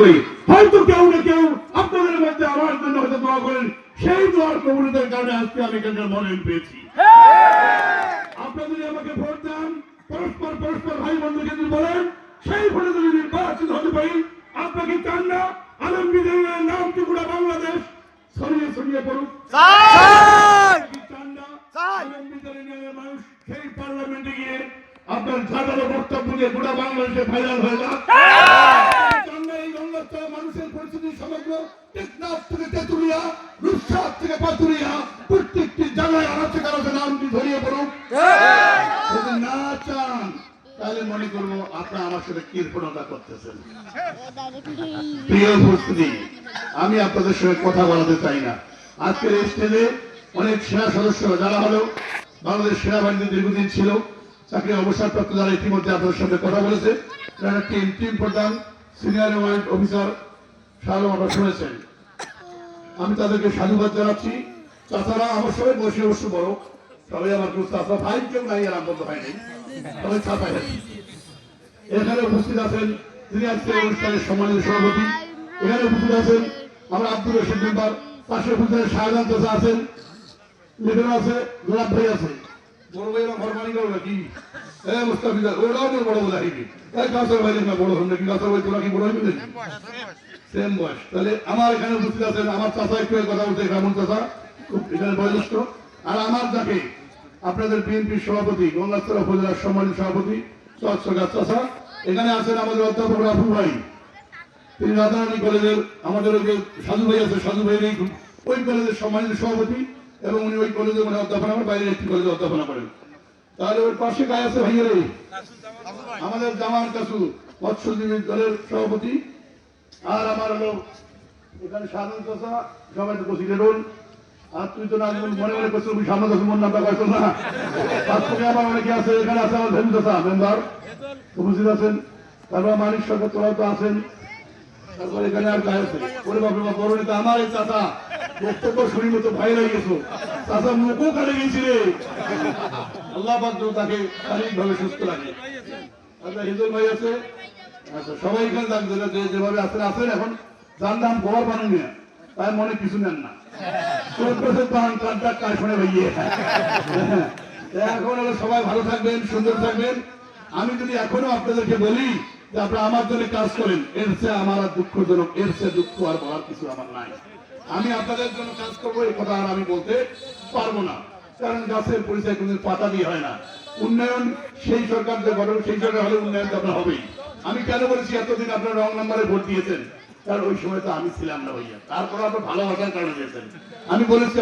করি। হয়তো কেউ না কেউ আপনাদের মধ্যে আমার জন্য হয়তো দোয়া করেন। সেই দোয়ার কবুলতের কারণে আজকে আমি এখানকার মনোনয়ন পেয়েছি আপনারা যদি আমাকে ভোট দেন পরস্পর পরস্পর ভাই বন্ধুকে যদি বলেন সেই ভোটে যদি নির্বাচিত হতে পারি আপনাকে চান না আলমগীরের নাম টুকুরা বাংলাদেশ ছড়িয়ে ছড়িয়ে পড়ুক। মানুষ সেই পার্লামেন্টে গিয়ে আপনার ঝাঁটালো বক্তব্য দিয়ে গোটা বাংলাদেশে ভাইরাল হয়ে যাক। টেকনাফ থেকে তেতুলিয়া রূপসাদ থেকে পাতুরিয়া প্রত্যেকটি জায়গায় আনাচে কানাচে নামটি ধরিয়ে পড়ুক যদি না চান তাহলে মনে করব আপনারা আমার সাথে কীর্পণতা করতেছেন। প্রিয় উপস্থিতি আমি আপনাদের সঙ্গে কথা বলাতে চাই না। আজকের এই স্টেজে অনেক সেনা সদস্য যারা হলো বাংলাদেশ সেনাবাহিনীতে দীর্ঘদিন ছিল চাকরি অবসরপ্রাপ্ত যারা ইতিমধ্যে আপনাদের সাথে কথা বলেছে যারা টিম টিম প্রধান সিনিয়র ওয়াইড অফিসার সাহায্য আপনারা শুনেছেন। আমি তাদেরকে সাধুবাদ জানাচ্ছি। চাচারা আমার সবাই বসে বসে বড়। সবাই আমার কেউ চাচা ভাই কেউ নাই, আর আবদ্ধ হয়নি সবাই চাচাই আছে এখানে উপস্থিত আছেন তিনি আজকে অনুষ্ঠানের সম্মানিত সভাপতি। এখানে উপস্থিত আছেন আমরা আব্দুল রশিদ মেম্বার। পাশে উপস্থিত শাহজাহান চাচা আছেন। লিটন আছে গোলাপ ভাই আছে। বড় ভাই আমার ঘর গেল নাকি এ মুস্তাফিজা ওরাও আমার বড় বোধ আহিবি এই কাউসার ভাই না বড় হন নাকি কাউসার ভাই তোরা কি বড় হইবি সেম বয়স তাহলে আমার এখানে উপস্থিত আছেন আমার চাচা একটু কথা বলছে রামন চাচা। খুব এখানে বয়োজ্যেষ্ঠ। আর আমার যাকে আপনাদের বিএনপির সভাপতি গঙ্গাস্তরা উপজেলার সম্মানিত সভাপতি চাচা। এখানে আছেন আমাদের অধ্যাপক রাফু ভাই। তিনি রাধারানী কলেজের আমাদের ওই যে সাধু ভাই আছে সাধু ভাই ওই কলেজের সম্মানিত সভাপতি। এবং উনি ওই কলেজে মানে অধ্যাপনা করেন, বাইরের একটি কলেজে অধ্যাপনা করেন। তাহলে ওর পাশে গায়ে আছে ভাইয়ের আমাদের জামান কাসু মৎস্যজীবী দলের সভাপতি। আর আমার হলো এখানে সাধারণ চাষা সবাই তো বসি রোল। আর তুই তো না মনে মনে করছিস তুমি সামনে দশ মন নামটা কয়েছ না? তার থেকে আমার অনেকে আছে, এখানে আছে আমার ভেমু চাষা মেম্বার। উপস্থিত আছেন। তারপর মানিক সরকার তোরা তো আছেন। তারপর এখানে আর গায়ে আছে। ওরে বাপরে বাপ, বড় নেতা, আমার এই চাষা আচ্ছা আচ্ছা যেভাবে আছেন আছেন এখন। তাই মনে কিছু নেন না। এখন সবাই ভালো থাকবেন, সুন্দর থাকবেন। আমি যদি এখনও আপনাদেরকে বলি যে আপনারা আমার জন্য কাজ করেন, এর চেয়ে আমার আর দুঃখজনক, এর চেয়ে দুঃখ আর বলার কিছু আমার নাই। আমি আপনাদের জন্য কাজ করব, এই কথা আর আমি বলতে পারব না। কারণ গাছের পরিচয় কোনদিন পাতা দিয়ে হয় না। উন্নয়ন, সেই সরকার যে গঠন, সেই সরকার হলে উন্নয়ন তো আপনার হবেই। আমি কেন বলেছি, এতদিন আপনার রং নাম্বারে ভোট দিয়েছেন? কারণ ওই সময় তো আমি ছিলাম না ভাইয়া। তারপর আপনার ভালোবাসার কারণে দিয়েছেন। আমি বলেছি